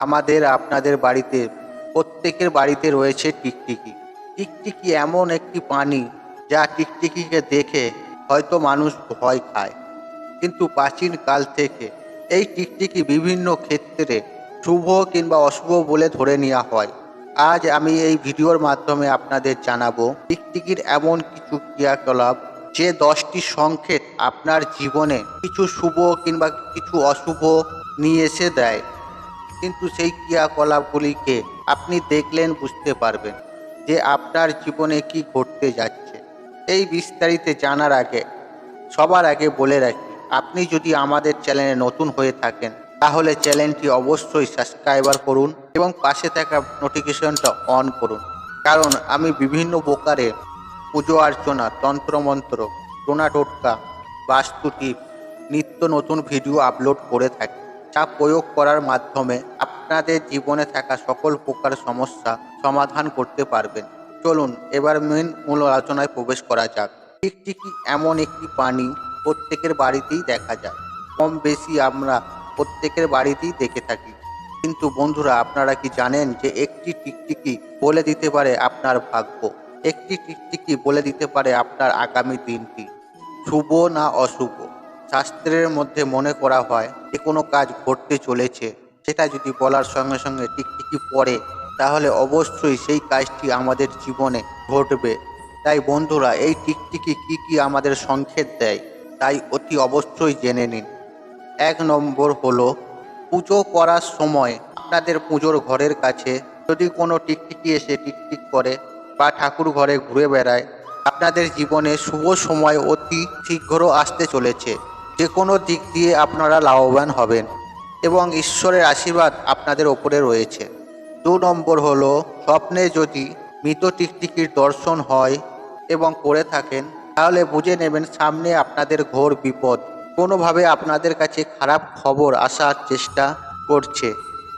আমাদের আপনাদের বাড়িতে, প্রত্যেকের বাড়িতে রয়েছে টিকটিকি। টিকটিকি এমন একটি প্রাণী যা টিকটিকিকে দেখে হয়তো মানুষ ভয় খায়। কিন্তু প্রাচীন কাল থেকে এই টিকটিকি বিভিন্ন ক্ষেত্রে শুভ কিংবা অশুভ বলে ধরে নেওয়া হয়। আজ আমি এই ভিডিওর মাধ্যমে আপনাদের জানাব, টিকটিকির এমন কিছু ক্রিয়াকলাপ যে দশটি সংকেত আপনার জীবনে কিছু শুভ কিংবা কিছু অশুভ নিয়ে এসে দেয়। কিন্তু সেই ক্রিয়াকলাপগুলিকে আপনি দেখলেন, বুঝতে পারবেন যে আপনার জীবনে কি ঘটতে যাচ্ছে। এই বিস্তারিত জানার আগে, সবার আগে বলে রাখি, আপনি যদি আমাদের চ্যানেলে নতুন হয়ে থাকেন, তাহলে চ্যানেলটি অবশ্যই সাবস্ক্রাইবার করুন এবং পাশে থাকা নোটিফিকেশনটা অন করুন। কারণ আমি বিভিন্ন প্রকারে পুজো অর্চনা, তন্ত্রমন্ত্র টোনা টোটকা বাস্তু টিপ নিত্য নতুন ভিডিও আপলোড করে থাকি। যা প্রয়োগ করার মাধ্যমে আপনাদের জীবনে থাকা সকল প্রকার সমস্যা সমাধান করতে পারবেন। চলুন, এবার মেন মূল আলোচনায় প্রবেশ করা যাক। টিকটিকি এমন একটি প্রাণী প্রত্যেকের বাড়িতেই দেখা যায়? কম বেশি আমরা প্রত্যেকের বাড়িতেই দেখে থাকি। কিন্তু বন্ধুরা, আপনারা কি জানেন যে একটি টিকটিকি বলে দিতে পারে আপনার ভাগ্য? একটি টিকটিকি বলে দিতে পারে আপনার আগামী দিনটি। শুভ না অশুভ? শাস্ত্রের মধ্যে মনে করা হয়, যে কোনো কাজ ঘটতে চলেছে। সেটা যদি বলার সঙ্গে সঙ্গে টিকটিকি পড়ে, তাহলে অবশ্যই সেই কাজটি আমাদের জীবনে ঘটবে। তাই বন্ধুরা, এই টিকটিকি কি কি আমাদের সংকেত দেয়, তাই অতি অবশ্যই জেনে নিন। এক নম্বর হলো, পুজো করার সময় আপনাদের পুজোর ঘরের কাছে যদি কোনো টিকটিকি এসে টিকটিক করে বা ঠাকুর ঘরে ঘুরে বেড়ায়, আপনাদের জীবনে শুভ সময় অতি শীঘ্র আসতে চলেছে। যে কোনো দিক দিয়ে আপনারা লাভবান হবেন এবং ঈশ্বরের আশীর্বাদ আপনাদের ওপরে রয়েছে। দু নম্বর হলো, স্বপ্নে যদি মৃত টিকটিকির দর্শন হয় এবং করে থাকেন, তাহলে বুঝে নেবেন সামনে আপনাদের ঘোর বিপদ। কোনোভাবে আপনাদের কাছে খারাপ খবর আসার চেষ্টা করছে।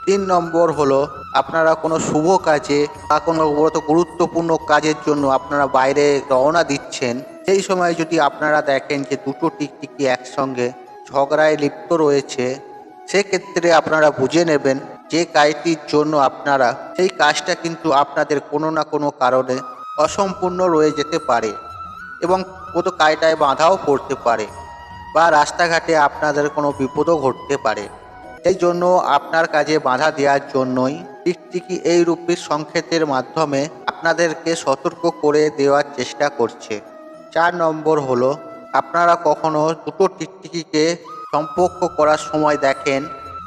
তিন নম্বর হলো, আপনারা কোনো শুভ কাজে বা কোনো গুরুত্বপূর্ণ কাজের জন্য আপনারা বাইরে রওনা দিচ্ছেন, সেই সময় যদি আপনারা দেখেন যে দুটো টিকটিকি একসঙ্গে ঝগড়ায় লিপ্ত রয়েছে, সেক্ষেত্রে আপনারা বুঝে নেবেন যে কাজটির জন্য আপনারা, সেই কাজটা কিন্তু আপনাদের কোনো না কোনো কারণে অসম্পূর্ণ রয়ে যেতে পারে এবং কোনো কাজটায় বাধাও পড়তে পারে বা রাস্তাঘাটে আপনাদের কোনো বিপদও ঘটতে পারে। এই জন্য আপনার কাজে বাধা দেওয়ার জন্যই টিকটিকি এই রূপের সংকেতের মাধ্যমে আপনাদেরকে সতর্ক করে দেওয়ার চেষ্টা করছে। চার নম্বর হলো, আপনারা কখনো দুটো টিকটিকিকে সম্পর্ক করার সময় দেখেন,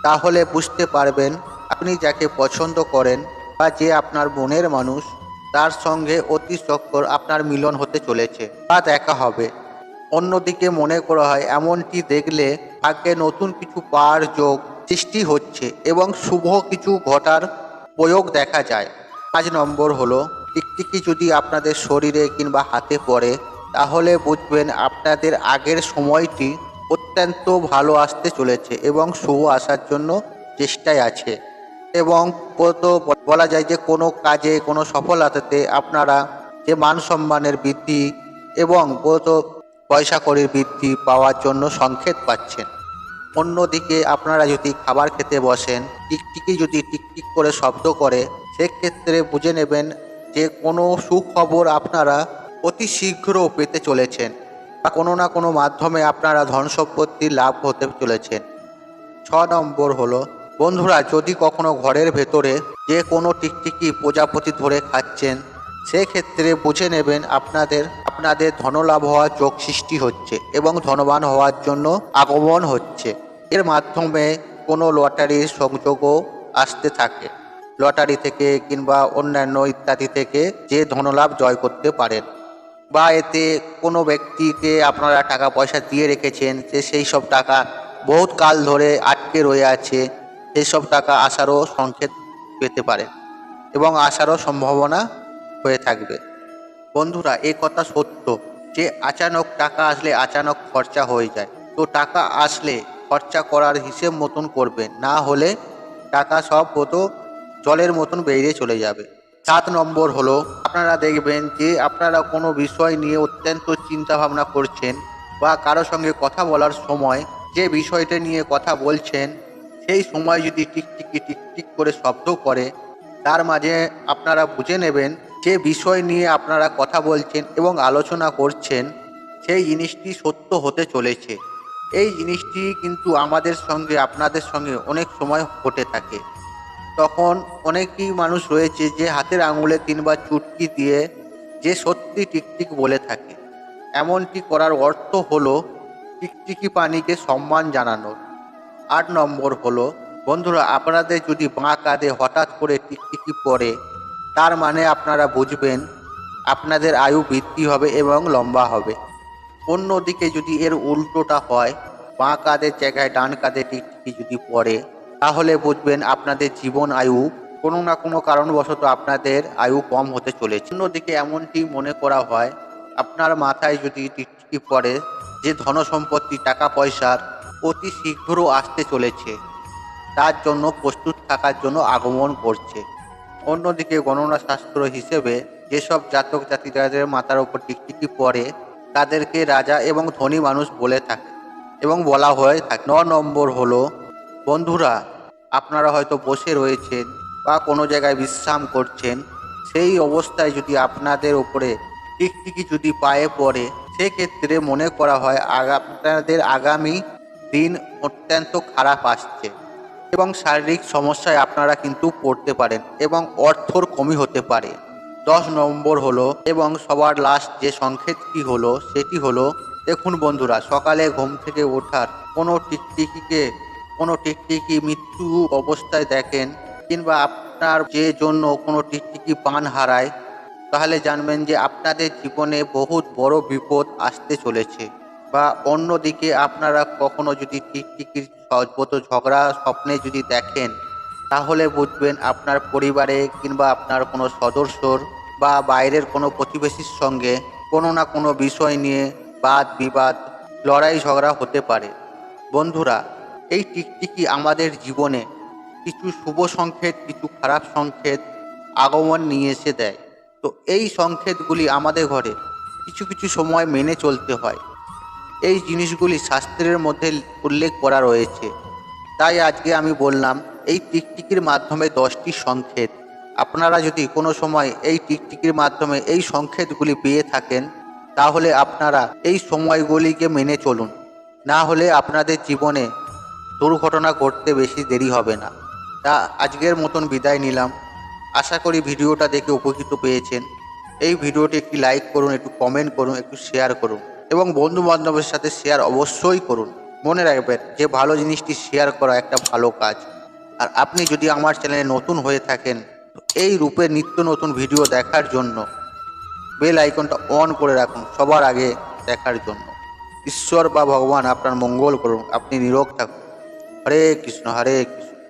তাহলে বুঝতে পারবেন আপনি যাকে পছন্দ করেন বা যে আপনার মনের মানুষ, তার সঙ্গে অতি চক্কর আপনার মিলন হতে চলেছে বা দেখা হবে। অন্যদিকে মনে করা হয়, এমনটি দেখলে ভাগ্যে নতুন কিছু পাওয়ার যোগ সৃষ্টি হচ্ছে এবং শুভ কিছু ঘটার প্রয়োগ দেখা যায়। পাঁচ নম্বর হলো, টিকটিকি যদি আপনাদের শরীরে কিংবা হাতে পড়ে, তাহলে বুঝবেন আপনাদের আগের সময়টি অত্যন্ত ভালো আসতে চলেছে এবং শুভ আসার জন্য চেষ্টায় আছে। এবং কত বলা যায় যে, কোনো কাজে, কোনো সফলতাতে আপনারা যে মান সম্মানের বৃদ্ধি এবং কত পয়সা কড়ির বৃদ্ধি পাওয়ার জন্য সংকেত পাচ্ছেন। অন্যদিকে আপনারা যদি খাবার খেতে বসেন টিকটিকি যদি টিকটিক করে শব্দ করে, সেক্ষেত্রে বুঝে নেবেন যে কোনো সুখবর আপনারা অতি শীঘ্র পেতে চলেছেন বা কোনো না কোনো মাধ্যমে আপনারা ধন সম্পত্তি লাভ হতে চলেছেন। ছ নম্বর হলো, বন্ধুরা, যদি কখনো ঘরের ভেতরে যে কোনো টিকটিকি প্রজাপতি ধরে খাচ্ছেন, সেক্ষেত্রে বুঝে নেবেন আপনাদের আপনাদের ধনলাভ হওয়ার চোখ সৃষ্টি হচ্ছে এবং ধনবান হওয়ার জন্য আগমন হচ্ছে। এর মাধ্যমে কোনো লটারির সংযোগও আসতে থাকে। লটারি থেকে কিংবা অন্যান্য ইত্যাদি থেকে যে ধনলাভ জয় করতে পারেন। বা এতে কোনো ব্যক্তিকে আপনারা টাকা পয়সা দিয়ে রেখেছেন যে সেই সব টাকা বহুত কাল ধরে আটকে রয়ে আছে সেই সব টাকা আসারও সংকেত পেতে পারে এবং আসারও সম্ভাবনা হয়ে থাকবে। বন্ধুরা এই কথা সত্য। যে আচানক টাকা আসলে আচানক খরচা হয়ে যায়। তো টাকা আসলে খরচা করার হিসেব মতন করবেন না হলে টাকা সব কত জলের মতন বেরিয়ে চলে যাবে। সাত নম্বর হলো, আপনারা দেখবেন যে আপনারা কোনো বিষয় নিয়ে অত্যন্ত চিন্তা ভাবনা করছেন বা কারও সঙ্গে কথা বলার সময় যে বিষয়টা নিয়ে কথা বলছেন, সেই সময় যদি টিকটিকি, টিকটিক করে শব্দ করে, তার মাঝে আপনারা বুঝে নেবেন যে বিষয় নিয়ে আপনারা কথা বলছেন এবং আলোচনা করছেন, সেই জিনিসটি সত্য হতে চলেছে। এই জিনিসটি কিন্তু আমাদের সঙ্গে, আপনাদের সঙ্গে অনেক সময় ঘটে থাকে। তখন অনেকই মানুষ রয়েছে যে হাতের আঙুলে তিনবার চুটকি দিয়ে যে সত্যি টিকটিক বলে থাকে। এমনটি করার অর্থ হলো টিকটিকি পানিকে সম্মান জানানোর। আট নম্বর হলো, বন্ধুরা, আপনাদের যদি বাঁ কাঁধে হঠাৎ করে টিকটিকি পড়ে তার মানে আপনারা বুঝবেন, আপনাদের আয়ু বৃদ্ধি হবে এবং লম্বা হবে। অন্যদিকে যদি এর উল্টোটা হয়, বাঁ কাঁধের জায়গায় ডান কাঁধে টিকটিকি যদি পড়ে, তাহলে বুঝবেন আপনাদের জীবন আয়ু কোনো না কোনো কারণবশত আপনাদের আয়ু কম হতে চলেছে। অন্যদিকে এমনটি মনে করা হয়, আপনার মাথায় যদি টিকটিকি পড়ে, যে ধন সম্পত্তি, টাকা পয়সার অতি শীঘ্র আসতে চলেছে, তার জন্য প্রস্তুত থাকার জন্য আগমন করছে। অন্যদিকে গণনা শাস্ত্র হিসেবে যেসব জাতক জাতিদের মাথার ওপর টিকটিকি পড়ে, তাদেরকে রাজা এবং ধনী মানুষ বলে থাকে এবং বলা হয়ে থাকে। ন নম্বর হলো, বন্ধুরা, আপনারা হয়তো বসে রয়েছেন বা কোনো জায়গায় বিশ্রাম করছেন, সেই অবস্থায় যদি আপনাদের উপরে টিকটিকি যদি পায়ে পড়ে, সেক্ষেত্রে মনে করা হয় আপনাদের আগামী দিন অত্যন্ত খারাপ আসছে। এবং শারীরিক সমস্যায় আপনারা কিন্তু পড়তে পারেন এবং অর্থর কমি হতে পারে। দশ নম্বর হলো এবং সবার লাস্ট যে সংকেতটি হলো সেটি হলো, দেখুন বন্ধুরা, সকালে ঘুম থেকে ওঠার কোনো টিকটিকিকে, কোনো টিকটিকি মৃত্যু অবস্থায় দেখেন কিংবা আপনার যে জন্য কোনো টিকটিকি পান হারায়, তাহলে জানবেন যে আপনাদের জীবনে বহুত বড় বিপদ আসতে চলেছে। বা অন্যদিকে আপনারা কখনো যদি টিকটিকির সর্বত ঝগড়া স্বপ্নে যদি দেখেন, তাহলে বুঝবেন আপনার পরিবারে কিংবা আপনার কোনো সদস্যর বা বাইরের কোনো প্রতিবেশীর সঙ্গে কোনো না কোনো বিষয় নিয়ে বাদ বিবাদ, লড়াই ঝগড়া হতে পারে। বন্ধুরা, এই টিকটিকি আমাদের জীবনে কিছু শুভ সংকেত, কিছু খারাপ সংকেত আগমন নিয়ে এসে দেয়। তো এই সংকেতগুলি আমাদের ঘরে কিছু কিছু সময় মেনে চলতে হয়। এই জিনিসগুলি শাস্ত্রের মধ্যে উল্লেখ করা রয়েছে। তাই আজকে আমি বললাম, এই টিকটিকির মাধ্যমে দশটি সংকেত। আপনারা যদি কোনো সময় এই টিকটিকির মাধ্যমে এই সংকেতগুলি পেয়ে থাকেন, তাহলে আপনারা এই সময়গুলিকে মেনে চলুন। না হলে আপনাদের জীবনে দুর্ঘটনা ঘটতে বেশি দেরি হবে না। তা আজকের মতন বিদায় নিলাম। আশা করি ভিডিওটা দেখে উপকৃত পেয়েছেন। এই ভিডিওটি একটি লাইক করুন, একটু কমেন্ট করুন, একটু শেয়ার করুন। এবং বন্ধু বান্ধবের সাথে শেয়ার অবশ্যই করুন। মনে রাখবেন যে ভালো জিনিসটি শেয়ার করা একটা ভালো কাজ। আর আপনি যদি আমার চ্যানেলে নতুন হয়ে থাকেন এই রূপে নিত্য নতুন ভিডিও দেখার জন্য বেল আইকনটা অন করে রাখুন সবার আগে দেখার জন্য। ঈশ্বর বা ভগবান আপনার মঙ্গল করুন, আপনি নিরোগ থাকুন। হরে কৃষ্ণ হরে কৃষ্ণ।